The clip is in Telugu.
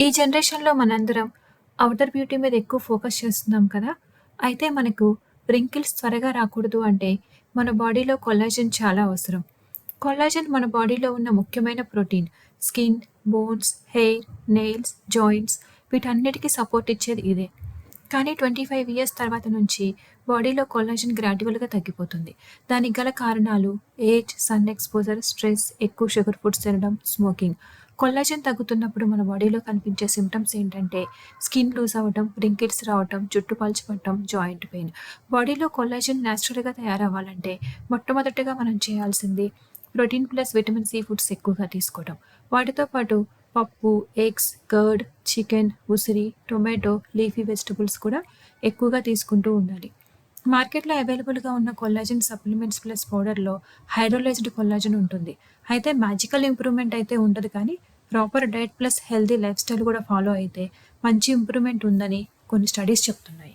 ఈ జనరేషన్‌లో మనందరం అవుటర్ బ్యూటీ మీద ఎక్కువ ఫోకస్ చేస్తున్నాం కదా! అయితే మనకు రింకిల్స్ త్వరగా రాకూడదు అంటే మన బాడీలో కొల్లాజెన్ చాలా అవసరం. కొల్లాజెన్ మన బాడీలో ఉన్న ముఖ్యమైన protein. Skin, bones, hair, nails, joints వీటన్నిటికీ సపోర్ట్ ఇచ్చేది ఇదే. కానీ 25 ఇయర్స్ తర్వాత నుంచి బాడీలో కొల్లాజెన్ గ్రాడ్యువల్‌గా తగ్గిపోతుంది. దానికి గల కారణాలు ఏజ్, సన్ ఎక్స్‌పోజర్, స్ట్రెస్, ఎక్కువ షుగర్ ఫుడ్స్ తినడం, స్మోకింగ్. కొల్లాజెన్ తగ్గుతున్నప్పుడు మన బాడీలో కనిపించే సిమ్టమ్స్ ఏంటంటే స్కిన్ లూజ్ అవ్వటం, రింకిట్స్ రావటం, జుట్టు పలచబడటం, జాయింట్ పెయిన్. బాడీలో కొల్లాజెన్ న్యాచురల్గా తయారవ్వాలంటే మొట్టమొదటగా మనం చేయాల్సింది protein plus vitamin C foods ఎక్కువగా తీసుకోవడం. వాటితో పాటు పప్పు, ఎగ్స్, కర్డ్, చికెన్, ఉసిరి, టొమాటో, లీఫీ వెజిటబుల్స్ కూడా ఎక్కువగా తీసుకుంటూ ఉండాలి. మార్కెట్‌లో అవైలబుల్‌గా ఉన్న కొల్లాజెన్ సప్లిమెంట్స్ ప్లస్ పౌడర్‌లో హైడ్రోలైజ్డ్ కొల్లాజెన్ ఉంటుంది. అయితే మ్యాజికల్ ఇంప్రూవ్‌మెంట్ అయితే ఉండదు కానీ proper diet plus healthy lifestyle కూడా ఫాలో అయితే మంచి ఇంప్రూవ్‌మెంట్ ఉందని కొన్ని స్టడీస్ చెప్తున్నాయి.